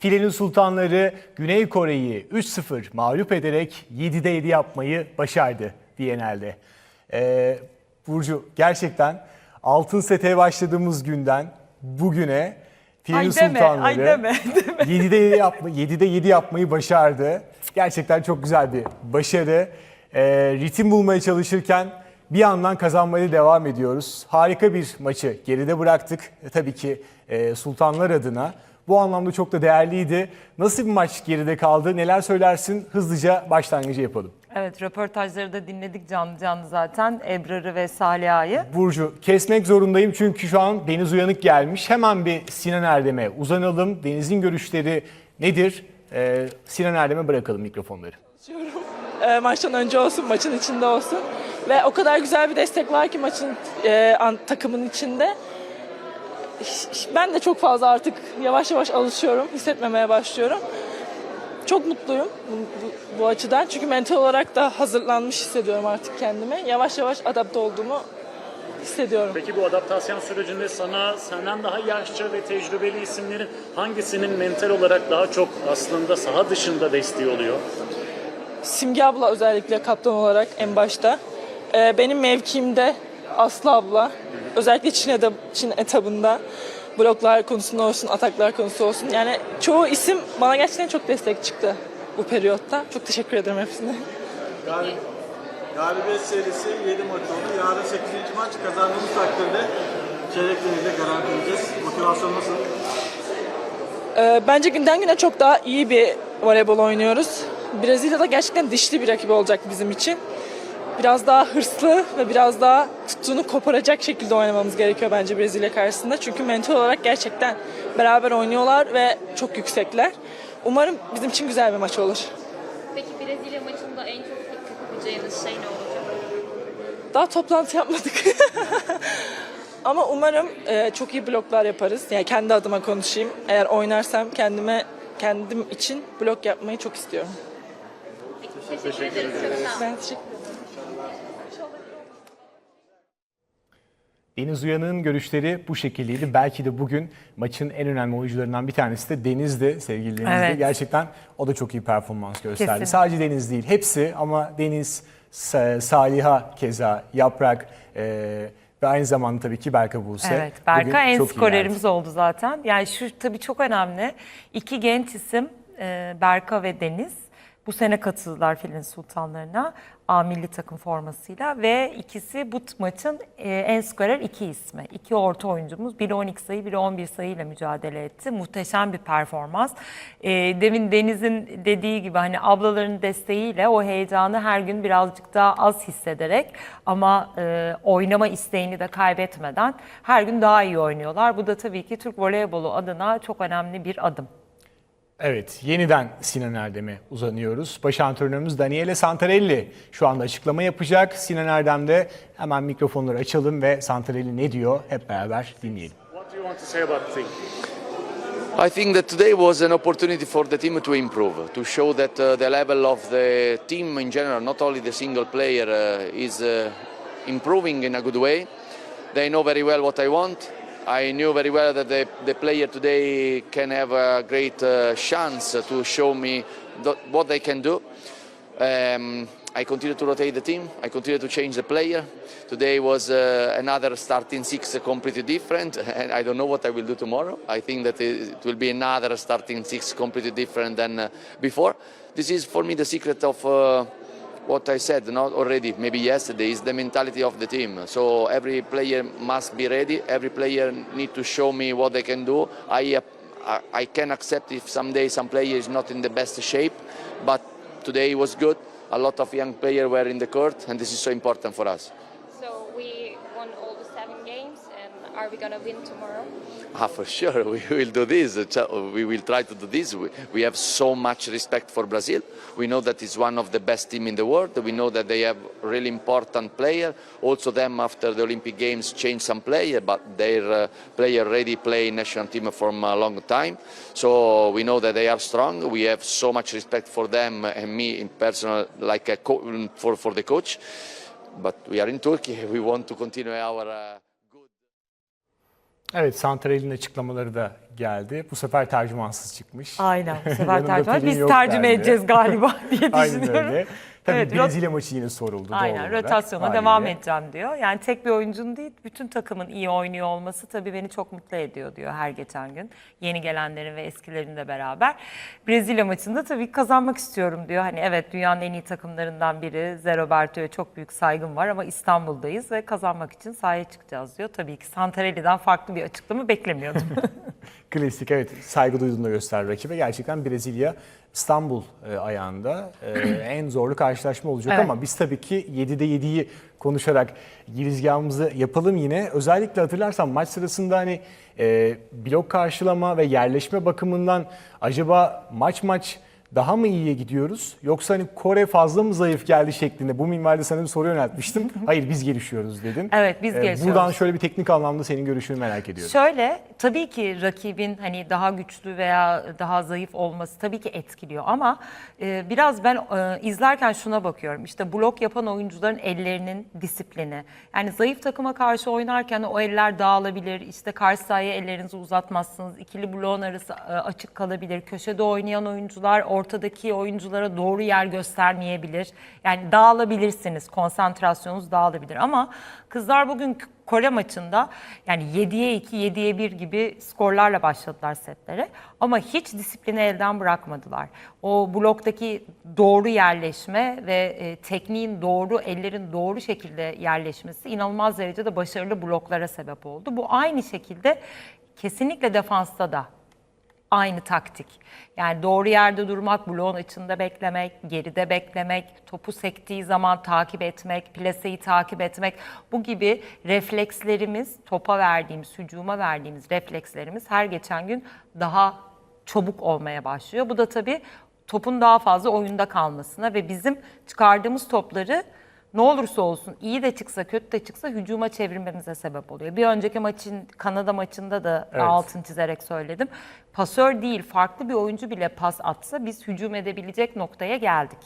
Filenin Sultanları Güney Kore'yi 3-0 mağlup ederek 7'de 7 yapmayı başardı Viyana'da. Ee, Burcu gerçekten altın sete başladığımız günden bugüne Filenin Ay deme, Sultanları ay deme, 7'de 7 yapma, 7'de 7 yapmayı başardı. Gerçekten çok güzel bir başarı. Ee, ritim bulmaya çalışırken bir yandan kazanmaya devam ediyoruz. Harika bir maçı geride bıraktık. E, tabii ki e, Sultanlar adına. Bu anlamda çok da değerliydi. Nasıl bir maç geride kaldı? Neler söylersin? Hızlıca başlangıcı yapalım. Evet röportajları da dinledik canlı canlı zaten Ebrar'ı ve Saliha'yı. Burcu kesmek zorundayım çünkü şu an Deniz Uyanık gelmiş. Hemen bir Sinan Erdem'e uzanalım. Deniz'in görüşleri nedir? Ee, Sinan Erdem'e bırakalım mikrofonları. istiyorum. E, maçtan önce olsun, maçın içinde olsun. Ve o kadar güzel bir destek var ki maçın e, an- takımın içinde. Ben de çok fazla artık yavaş yavaş alışıyorum, hissetmemeye başlıyorum. Çok mutluyum bu, bu, bu açıdan. Çünkü mental olarak da hazırlanmış hissediyorum artık kendimi. Yavaş yavaş adapte olduğumu hissediyorum. Peki bu adaptasyon sürecinde sana senden daha yaşça ve tecrübeli isimlerin hangisinin mental olarak daha çok aslında saha dışında desteği oluyor? Simge abla özellikle kaptan olarak en başta. Ee, benim mevkimde Aslı abla. Özellikle Çin, edab- Çin etabında bloklar konusunda olsun, ataklar konusu olsun. Yani çoğu isim bana gerçekten çok destek çıktı bu periyotta. Çok teşekkür ederim hepsine. Gal galibiyet serisi 7 maç oldu. Yarın 8. maç kazandığımız takdirde çeyrek finalde garantileyeceğiz. Motivasyon nasıl? Ee, bence günden güne çok daha iyi bir voleybol oynuyoruz. Brezilya'da gerçekten dişli bir rakip olacak bizim için. Biraz daha hırslı ve biraz daha tuttuğunu koparacak şekilde oynamamız gerekiyor bence Brezilya karşısında. Çünkü mental olarak gerçekten beraber oynuyorlar ve çok yüksekler. Umarım bizim için güzel bir maç olur. Peki Brezilya maçında en çok dikkat edeceğiniz şey ne olacak? Daha toplantı yapmadık. Ama umarım e, çok iyi bloklar yaparız. Yani kendi adıma konuşayım. Eğer oynarsam kendime kendim için blok yapmayı çok istiyorum. Peki, teşekkür, ederiz. Çok sağ olun. Ben teşekkür ederim. Deniz Uyanık'ın görüşleri bu şekildeydi. Belki de bugün maçın en önemli oyuncularından bir tanesi de Deniz'di sevgili Deniz'di. Evet. Gerçekten o da çok iyi performans gösterdi. Kesin. Sadece Deniz değil hepsi ama Deniz, Sa- Saliha keza, Yaprak e, ve aynı zamanda tabii ki Berka Buse. Evet Berka en skorerimiz oldu zaten. Yani şu tabii çok önemli. İki genç isim e, Berka ve Deniz. Bu sene katıldılar Filin Sultanlarına A milli takım formasıyla ve ikisi bu maçın e, en skorer iki ismi. İki orta oyuncumuz. Biri 12 sayı, biri 11 sayıyla mücadele etti. Muhteşem bir performans. E, demin Deniz'in dediği gibi hani ablaların desteğiyle o heyecanı her gün birazcık daha az hissederek ama e, oynama isteğini de kaybetmeden her gün daha iyi oynuyorlar. Bu da tabii ki Türk voleybolu adına çok önemli bir adım. Evet, yeniden Sinan Erdem'e uzanıyoruz. Baş antrenörümüz Daniele Santarelli şu anda açıklama yapacak. Sinan Erdem'de hemen mikrofonları açalım ve Santarelli ne diyor hep beraber dinleyelim. What do you want to say about the team? I think that today was an opportunity for the team to improve, to show that uh, the level of the team in general, not only the single player, uh, is uh, improving in a good way. They know very well what I want. I knew very well that the, the player today can have a great uh, chance to show me what they can do. Um, I continue to rotate the team. I continue to change the player. Today was uh, another starting six uh, completely different, and I don't know what I will do tomorrow. I think that it will be another starting six completely different than uh, before. This is for me the secret of. What I said not already, maybe yesterday, is the mentality of the team. So every player must be ready. Every player need to show me what they can do. I uh, I- I can accept if someday some player is not in the best shape, but today was good. A lot of young players were in the court, and this is so important for us. So we won all the seven games, and are we gonna win tomorrow? Ah, for sure, we will do this. We will try to do this. We, have so much respect for Brazil. We know that it's one of the best team in the world. We know that they have really important player. Also, them after the Olympic Games changed some player, but their uh, player already play national team for a long time. So we know that they are strong. We have so much respect for them and me in personal, like for for the coach. But we are in Turkey. We want to continue our. Uh, Evet Santarelli'nin açıklamaları da geldi. Bu sefer tercümansız çıkmış. Aynen. Bu sefer tercüman. Biz tercüme edeceğiz galiba diye Aynen düşünüyorum. öyle. Tabii Evet, Brezilya maçı yine soruldu. Aynen rotasyona haliyle. devam edeceğim diyor. Yani tek bir oyuncunun değil bütün takımın iyi oynuyor olması tabii beni çok mutlu ediyor diyor her geçen gün. Yeni gelenlerin ve eskilerin de beraber. Brezilya maçında tabii kazanmak istiyorum diyor. Hani evet dünyanın en iyi takımlarından biri. Zé Roberto'ya çok büyük saygım var ama İstanbul'dayız ve kazanmak için sahaya çıkacağız diyor. Tabii ki Santarelli'den farklı bir açıklama beklemiyordum. Klasik evet saygı duyduğunu da rakibe. Gerçekten Brezilya İstanbul e, ayağında e, en zorlu karşılaşma olacak Evet. ama biz tabii ki 7'de 7'yi konuşarak girizgahımızı yapalım yine. Özellikle hatırlarsan maç sırasında hani e, blok karşılama ve yerleşme bakımından acaba maç maç daha mı iyiye gidiyoruz? Yoksa hani Kore fazla mı zayıf geldi şeklinde bu minvalde sana bir soru yöneltmiştim. Hayır biz gelişiyoruz dedin. Evet, biz E, gelişiyoruz. Buradan şöyle bir teknik anlamda senin görüşünü merak ediyorum. Şöyle tabii ki rakibin hani daha güçlü veya daha zayıf olması tabii ki etkiliyor ama e, biraz ben e, izlerken şuna bakıyorum. İşte blok yapan oyuncuların ellerinin disiplini. Yani zayıf takıma karşı oynarken o eller dağılabilir. İşte karşı sahaya ellerinizi uzatmazsınız. İkili bloğun arası e, açık kalabilir. Köşede oynayan oyuncular ortadaki oyunculara doğru yer göstermeyebilir. Yani dağılabilirsiniz. Konsantrasyonunuz dağılabilir ama kızlar bugün Kore maçında yani 7'ye 2, 7'ye 1 gibi skorlarla başladılar setlere. Ama hiç disiplini elden bırakmadılar. O bloktaki doğru yerleşme ve e, tekniğin doğru, ellerin doğru şekilde yerleşmesi inanılmaz derecede başarılı bloklara sebep oldu. Bu aynı şekilde kesinlikle defansta da aynı taktik. Yani doğru yerde durmak, bloğun açında beklemek, geride beklemek, topu sektiği zaman takip etmek, plaseyi takip etmek. Bu gibi reflekslerimiz, topa verdiğimiz, hücuma verdiğimiz reflekslerimiz her geçen gün daha çabuk olmaya başlıyor. Bu da tabii topun daha fazla oyunda kalmasına ve bizim çıkardığımız topları ne olursa olsun iyi de çıksa kötü de çıksa hücuma çevirmemize sebep oluyor. Bir önceki maçın Kanada maçında da Evet. altın çizerek söyledim. Pasör değil farklı bir oyuncu bile pas atsa biz hücum edebilecek noktaya geldik.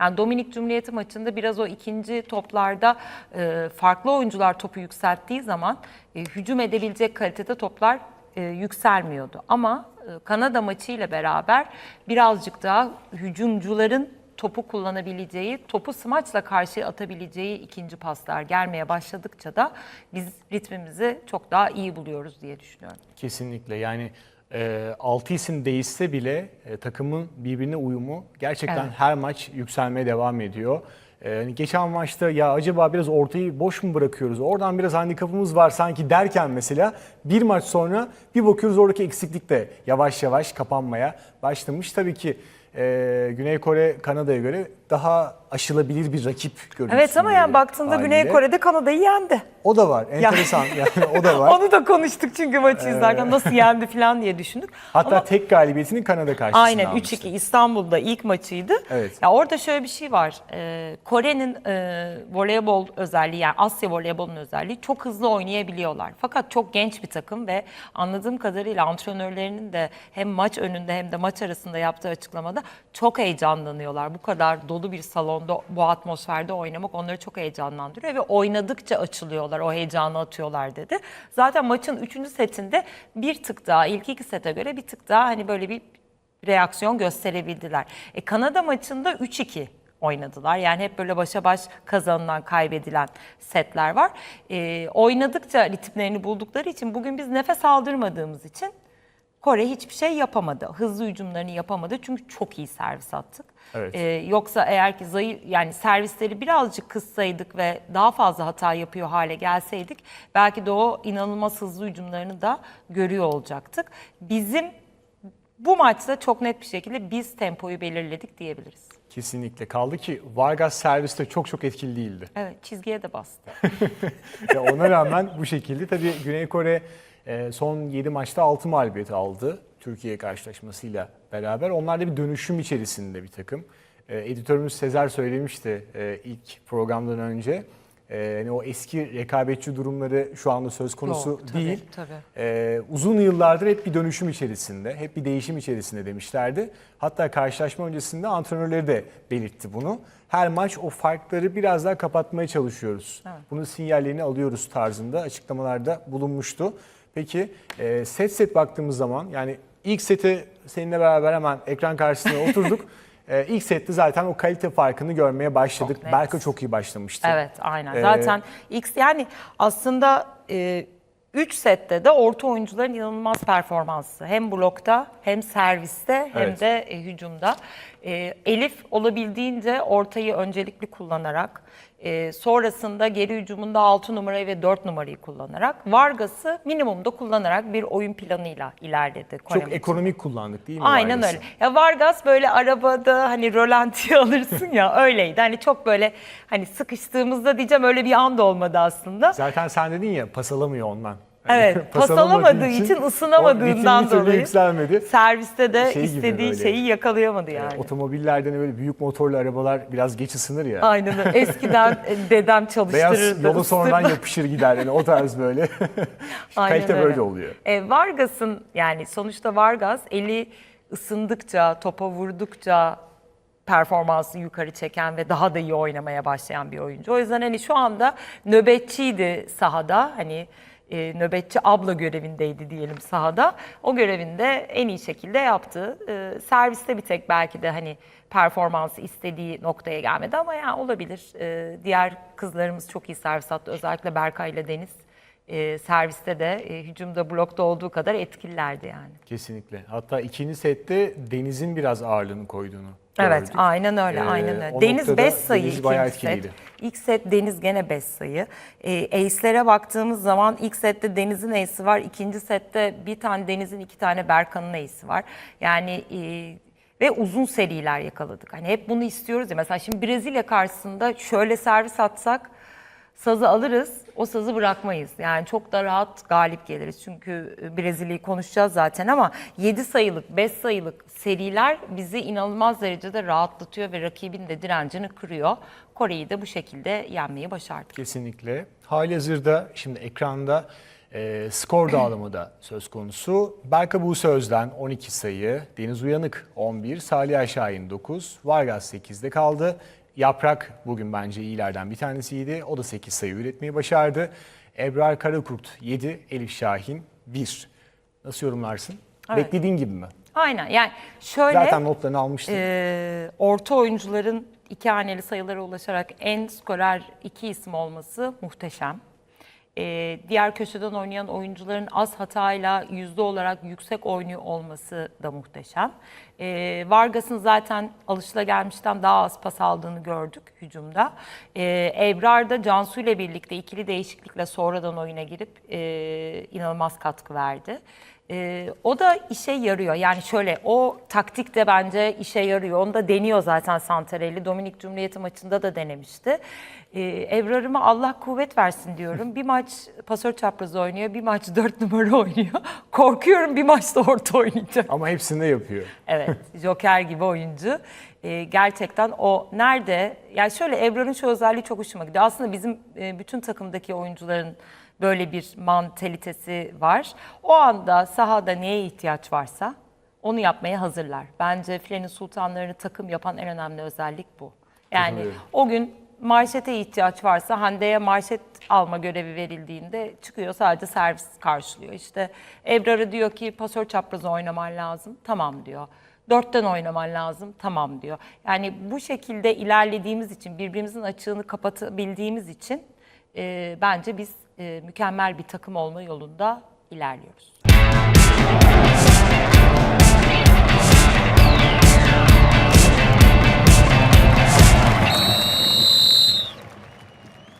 Yani Dominik Cumhuriyeti maçında biraz o ikinci toplarda e, farklı oyuncular topu yükselttiği zaman e, hücum edebilecek kalitede toplar e, yükselmiyordu. Ama e, Kanada maçıyla beraber birazcık daha hücumcuların topu kullanabileceği, topu smaçla karşıya atabileceği ikinci paslar gelmeye başladıkça da biz ritmimizi çok daha iyi buluyoruz diye düşünüyorum. Kesinlikle yani e, 6 isim değişse bile e, takımın birbirine uyumu gerçekten Evet. her maç yükselmeye devam ediyor. E, hani geçen maçta ya acaba biraz ortayı boş mu bırakıyoruz? Oradan biraz handikapımız var sanki derken mesela bir maç sonra bir bakıyoruz oradaki eksiklik de yavaş yavaş kapanmaya başlamış. Tabii ki e, Güney Kore Kanada'ya göre daha aşılabilir bir rakip görüntüsünde. Evet ama yani baktığında Güney haliyle. Kore'de Kanada'yı yendi. O da var. Enteresan. yani o da var. Onu da konuştuk çünkü maçı izlerken nasıl yendi falan diye düşündük. Hatta Ama- tek galibiyetini Kanada karşısında Aynen almıştı. 3-2 İstanbul'da ilk maçıydı. Evet. Ya orada şöyle bir şey var. Ee, Kore'nin e, voleybol özelliği yani Asya voleybolunun özelliği çok hızlı oynayabiliyorlar. Fakat çok genç bir takım ve anladığım kadarıyla antrenörlerinin de hem maç önünde hem de maç arasında yaptığı açıklamada çok heyecanlanıyorlar. Bu kadar dolu bir salonda bu atmosferde oynamak onları çok heyecanlandırıyor ve oynadıkça açılıyorlar, o heyecanı atıyorlar dedi. Zaten maçın 3. setinde bir tık daha ilk iki sete göre bir tık daha hani böyle bir reaksiyon gösterebildiler. E, Kanada maçında 3-2 oynadılar. Yani hep böyle başa baş kazanılan, kaybedilen setler var. E, oynadıkça ritimlerini buldukları için bugün biz nefes aldırmadığımız için Kore hiçbir şey yapamadı. Hızlı hücumlarını yapamadı çünkü çok iyi servis attık. Evet. E, yoksa eğer ki zayıf yani servisleri birazcık kıssaydık ve daha fazla hata yapıyor hale gelseydik belki de o inanılmaz hızlı hücumlarını da görüyor olacaktık. Bizim bu maçta çok net bir şekilde biz tempoyu belirledik diyebiliriz. Kesinlikle. Kaldı ki Vargas serviste çok çok etkili değildi. Evet çizgiye de bastı. Ona rağmen bu şekilde tabii Güney Kore son 7 maçta 6 mağlubiyet aldı. Türkiye karşılaşmasıyla beraber. Onlar da bir dönüşüm içerisinde bir takım. E, Editörümüz Sezer söylemişti e, ilk programdan önce. E, hani o eski rekabetçi durumları şu anda söz konusu Yok, tabii, değil. tabii. Ee, uzun yıllardır hep bir dönüşüm içerisinde, hep bir değişim içerisinde demişlerdi. Hatta karşılaşma öncesinde antrenörleri de belirtti bunu. Her maç o farkları biraz daha kapatmaya çalışıyoruz. Bunun sinyallerini alıyoruz tarzında açıklamalarda bulunmuştu. Peki e, set set baktığımız zaman yani ilk seti seninle beraber hemen ekran karşısına oturduk. E, ilk sette zaten o kalite farkını görmeye başladık. net. Berka çok iyi başlamıştı. Evet aynen. Ee, Zaten X yani aslında 3 sette de orta oyuncuların inanılmaz performansı. Hem blokta hem serviste hem Evet. de e, hücumda. E, Elif olabildiğince ortayı öncelikli kullanarak e, sonrasında geri hücumunda 6 numarayı ve 4 numarayı kullanarak Vargas'ı minimumda kullanarak bir oyun planıyla ilerledi. Çok maçı. ekonomik kullandık değil mi? Aynen Vargas'ı? öyle. Ya Vargas böyle arabada hani rölantiye alırsın ya öyleydi. Hani çok böyle hani sıkıştığımızda diyeceğim öyle bir anda olmadı aslında. Zaten sen dedin ya pas alamıyor ondan. Hani Evet, pas alamadığı için o ısınamadığından dolayı yükselmedi. serviste de Şey istediği şeyi yakalayamadı yani. Otomobillerden böyle büyük motorlu arabalar biraz geç ısınır ya. Aynen öyle. Eskiden e, dedem çalıştırırdı. Beyaz yola sonradan yapışır gider yani o tarz böyle. Aynen Kalite öyle. böyle oluyor. E, Vargas'ın yani sonuçta Vargas eli ısındıkça, topa vurdukça performansını yukarı çeken ve daha da iyi oynamaya başlayan bir oyuncu. O yüzden hani şu anda nöbetçiydi sahada. Hani e, nöbetçi abla görevindeydi diyelim sahada. O görevinde en iyi şekilde yaptı. E, serviste bir tek belki de hani performansı istediği noktaya gelmedi ama yani olabilir. E, diğer kızlarımız çok iyi servis attı. Özellikle Berkay ile Deniz e, serviste de e, hücumda blokta olduğu kadar etkililerdi yani. Kesinlikle. Hatta ikinci sette Deniz'in biraz ağırlığını koyduğunu Evet gördük. aynen öyle Ee, aynen öyle. Deniz noktada 5 sayı Deniz ikinci set. İlk set Deniz gene 5 sayı. E, ace'lere baktığımız zaman ilk sette Deniz'in ace'i var. ikinci sette bir tane Deniz'in iki tane Berkan'ın ace'i var. Yani e, ve uzun seriler yakaladık. Hani hep bunu istiyoruz ya. Mesela şimdi Brezilya karşısında şöyle servis atsak sazı alırız, o sazı bırakmayız. Yani çok da rahat galip geliriz. Çünkü e, Brezilya'yı konuşacağız zaten ama 7 sayılık, 5 sayılık seriler bizi inanılmaz derecede rahatlatıyor ve rakibin de direncini kırıyor. Kore'yi de bu şekilde yenmeyi başardık. Kesinlikle. Halihazırda şimdi ekranda e, skor dağılımı da söz konusu. Berka Buse Özden 12 sayı, Deniz Uyanık 11, Salih Aşahin 9, Vargas 8'de kaldı. Yaprak bugün bence iyilerden bir tanesiydi. O da 8 sayı üretmeyi başardı. Ebrar Karakurt 7, Elif Şahin 1. Nasıl yorumlarsın? Evet. Beklediğin gibi mi? Aynen yani şöyle Zaten notlarını almıştım. e, orta oyuncuların iki haneli sayılara ulaşarak en skorer iki isim olması muhteşem. E, diğer köşeden oynayan oyuncuların az hatayla yüzde olarak yüksek oynuyor olması da muhteşem. E, Vargas'ın zaten alışılagelmişten daha az pas aldığını gördük hücumda. E, Ebrar da Cansu ile birlikte ikili değişiklikle sonradan oyuna girip e, inanılmaz katkı verdi. Ee, o da işe yarıyor. Yani şöyle o taktik de bence işe yarıyor. Onu da deniyor zaten Santarelli. Dominik Cumhuriyeti maçında da denemişti. Ee, Evrar'ıma Allah kuvvet versin diyorum. Bir maç pasör çaprazı oynuyor, bir maç dört numara oynuyor. Korkuyorum bir maçta orta oynayacak. Ama hepsini de yapıyor. Evet, Joker gibi oyuncu. Ee, gerçekten o nerede? Yani şöyle Ebrar'ın şu özelliği çok hoşuma gidiyor. Aslında bizim e, bütün takımdaki oyuncuların böyle bir mantalitesi var. O anda sahada neye ihtiyaç varsa onu yapmaya hazırlar. Bence Filenin Sultanlarını takım yapan en önemli özellik bu. Yani o gün marşete ihtiyaç varsa Hande'ye marşet alma görevi verildiğinde çıkıyor sadece servis karşılıyor. İşte Ebrar'ı diyor ki pasör çaprazı oynaman lazım. Tamam diyor. Dörtten oynaman lazım. Tamam diyor. Yani bu şekilde ilerlediğimiz için birbirimizin açığını kapatabildiğimiz için e, bence biz e, mükemmel bir takım olma yolunda ilerliyoruz.